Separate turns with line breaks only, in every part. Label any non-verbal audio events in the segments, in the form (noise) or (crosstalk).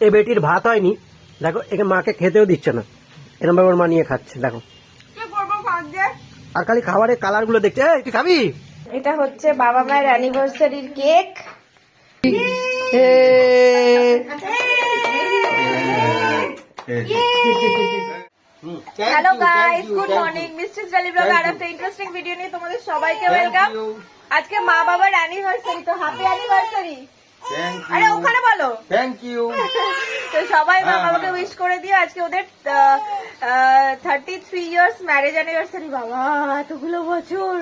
এ বেটির ভাত হয়নি দেখো একে মাকে খেতেও দিচ্ছে না এরকম ভাবে ওর মা নিয়ে খাচ্ছে দেখো আর খালি খাবারের কালারগুলো দেখছে তুই খাবি
এটা হচ্ছে বাবা মায়ের অ্যানিভার্সারির cake hello guys good morning mister Jolly blog আর একটা ইন্টারেস্টিং ভিডিও নিয়ে তোমাদের সবাইকে ওয়েলকাম আজকে মা বাবার অ্যানিভার্সারি তো হ্যাপি অ্যানিভার্সারি আরে ওখানে বলো।
থ্যাংক ইউ (laughs)
তো সবাই বাবাকে উইশ করে দিও আজকে ওদের thirty three years marriage anniversary বাবা এতগুলো বছর।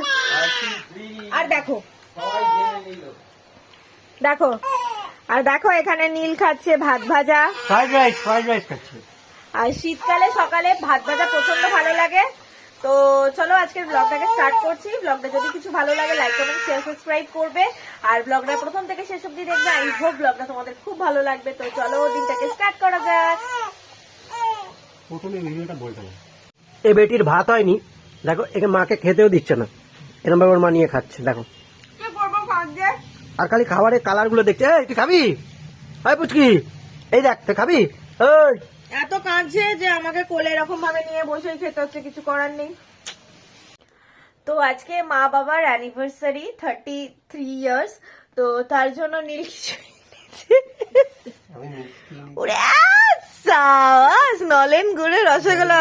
আর দেখো। দেখো আর দেখো এখানে নীল খাচ্ছে ভাত ভাজা।
ফ্রাইড রাইস ফ্রাইড রাইস খাচ্ছে।
আর শীতকালে সকালে ভাত ভাজা প্রচণ্ড ভালো লাগে। তো চলো আজকের ব্লগটাকে স্টার্ট করছি। ব্লগটা যদি কিছু ভালো লাগে লাইক কমেন্ট শেয়ার সাবস্ক্রাইব করবে। আর ব্লগটা প্রথম থেকে শেষ অব্দি দেখবে। আই হোপ ব্লগটা তোমাদের খুব ভালো লাগবে। তো চলো দিনটাকে স্টার্ট করা যাক।
প্রথমে ভিডিওটা বলতে এ বেটির ভাত হয়নি। দেখো একে মাকে খেতেও দিচ্ছে না। এরকম ভাবে ওর মা নিয়ে খাচ্ছে দেখো। আর খালি খাবারের কালারগুলো দেখছে। এই তুই খাবি? হয় পুচকি? এই দেখ তুই খাবি? ওই
এত কাঁদছে যে আমাকে কোলে এরকম ভাবে নিয়ে বসে খেতে হচ্ছে কিছু করার নেই। তো আজকে মা বাবার অ্যানিভার্সারি থার্টি থ্রি ইয়ার্স তো তার জন্য নীল কিছু ওরে নলেন গুড়ের রসগোল্লা।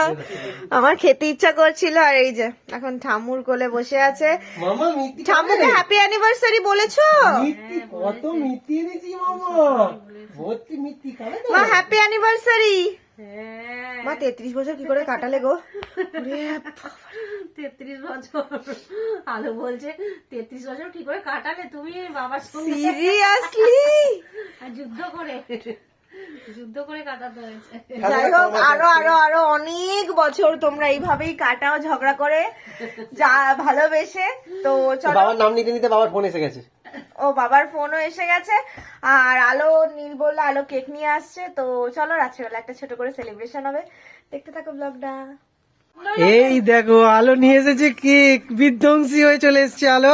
আমার খেতে ইচ্ছা করছিল আর এই যে এখন ঠামুর কোলে বসে আছে। ঠামুকে হ্যাপি অ্যানিভার্সারি বলেছ?
কত মিথ্যি
মা হ্যাপি অ্যানিভার্সারি মা তেত্রিশ বছর কি করে কাটালে গো?
তেত্রিশ বছর। আলো বলছে তেত্রিশ বছর কি করে কাটালে তুমি বাবার সঙ্গে?
সিরিয়াসলি
যুদ্ধ করে। যুদ্ধ করে কাটাতে হয়েছে।
যাই হোক আরও আরও আরও অনেক বছর তোমরা এইভাবেই কাটাও ঝগড়া করে যা ভালোবেসে। তো চলো।
বাবার নাম নিতে নিতে বাবার ফোন এসে গেছে।
ও বাবার ফোনও এসে গেছে। আর আলো নীল বলল আলো কেক নিয়ে আসছে। তো চলো রাত্রিবেলা একটা ছোট করে সেলিব্রেশন হবে। দেখতে থাকো ব্লগটা
এই দেখো আলো নিয়ে এসেছে কেক বিধ্বংসী হয়ে চলে এসছে আলো।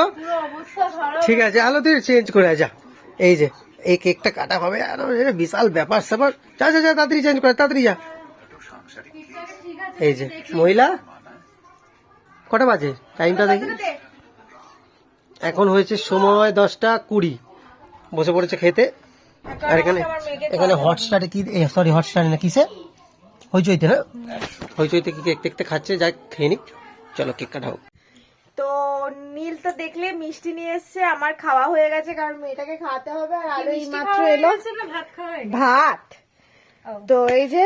ঠিক আছে আলো তুই চেঞ্জ করে যা। এই যে। এই কেকটা কাটা হবে। আর বিশাল ব্যাপার স্যাপার। যা যা যা, তাড়াতাড়ি করে, তাড়াতাড়ি যা। এই যে, মহিলা, কটা বাজে? টাইমটা দেখি। এখন হয়েছে সময় দশটা কুড়ি। বসে পড়েছে খেতে। আর এখানে এখানে হটস্টারে কি সরি হটস্টারে না কিসে? হইচইতে না হইচইতে কি কেক টেকতে খাচ্ছে? যাই, খেয়ে নিক। চলো কেক কাটাও
তো নীল তো দেখলে মিষ্টি নিয়ে এসছে আমার খাওয়া হয়ে গেছে কারণ মেয়েটাকে খাওয়াতে হবে আর মাত্র এলো
ভাত
তো এই যে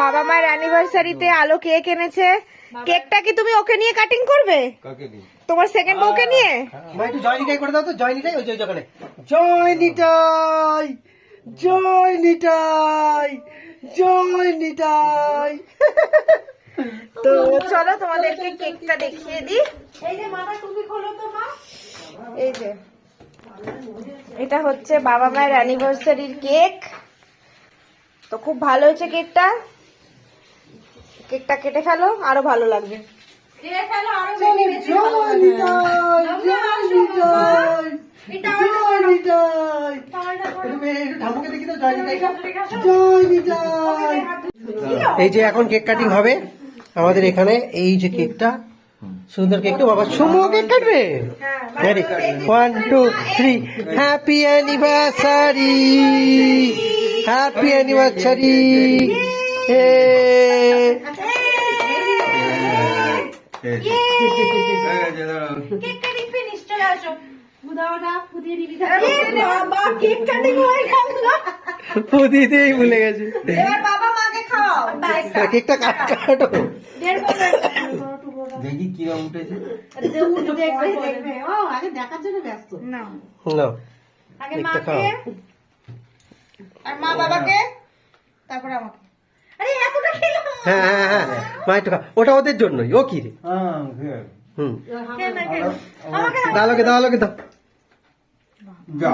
বাবা মায়ের অ্যানিভার্সারিতে আলো কেক এনেছে। কেকটা কি তুমি ওকে নিয়ে কাটিং করবে? তোমার সেকেন্ড বউকে নিয়ে?
মা একটু জয় নিটাই করে দাও তো জয় নিটাই ওই জয় নিটাই জয় নিটাই জয় নিটাই।
তো চলো তোমাদেরকে কেকটা দেখিয়ে দিই।
এই যে মাথা টুপি খোলো তো মা।
এই যে এটা হচ্ছে বাবা মায়ের অ্যানিভার্সারির কেক। তো খুব ভালো হয়েছে কেকটা। কেকটা কেটে ফেলো আরও ভালো লাগবে।
এই যে এখন কেক কাটিং হবে। আমাদের এখানে এই যে কেকটা সুন্দর কেকটা বাবা সুমো কেক কাটবে ready one two three happy anniversary happy anniversary
হয়ে
ভুলে গেছে
এবার বাবা
কেকটা কাট কাটো।
দেখি কিরম উঠেছে।
দেখবে দেখবে। ও আগে দেখার জন্য ব্যস্ত। না।
না।
আগে মাকে।
আর মা বাবাকে। তারপর আমাকে।
আরে এতটা খেলাম
হ্যাঁ হ্যাঁ হ্যাঁ মা একটু ওটা ওদের জন্যই। ও কি রে। হুম। দাও লোকে দাও লোকে দাও।
যা।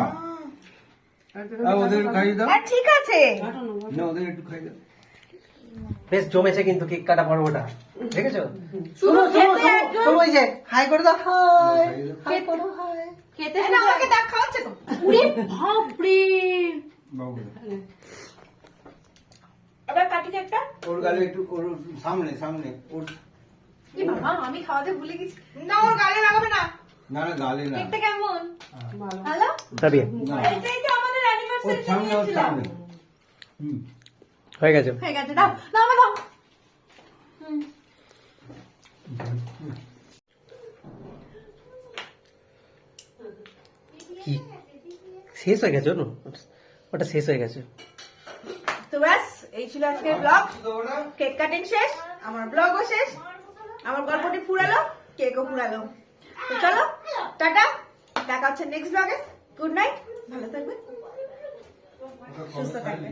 ওদের খাইয়ে দাও।
ঠিক আছে।
না ওদের একটু খাইয়ে দাও।
বেশ জমেছে কিন্তু কেক কাটা পর্বটা দেখেছ শুনো শুনো শুনো এই যে হাই করে দাও হাই হাই করো হাই
খেতে
আমাকে খাওয়াচ্ছে তো। (laughs)
বাবু
কেকটা
ওর গালে একটু ওর সামনে সামনে ওর
আমি খাওয়াতে ভুলে গেছি।
না ওর গালে লাগাবে না।
না না গালে না।
কেকটা কেমন? ভালো।
তবে
এটাই তো আমাদের অ্যানিভার্সারি
সামনে সামনে। হুম।
হয়ে গেছে।
হয়ে গেছে দাও দাও দাও।
কি? শেষ হয়ে গেছে অনু ওটা শেষ হয়ে গেছে।
তো ব্যাস এই ছিল আজকের ব্লগ কেক কাটিং শেষ আমার ব্লগও শেষ। আমার গল্পটি ফুরালো কেকও ফুরালো। তো চলো টাটা। দেখা হচ্ছে নেক্সট ব্লগে গুড নাইট ভালো থাকবে। সুস্থ থাকবে।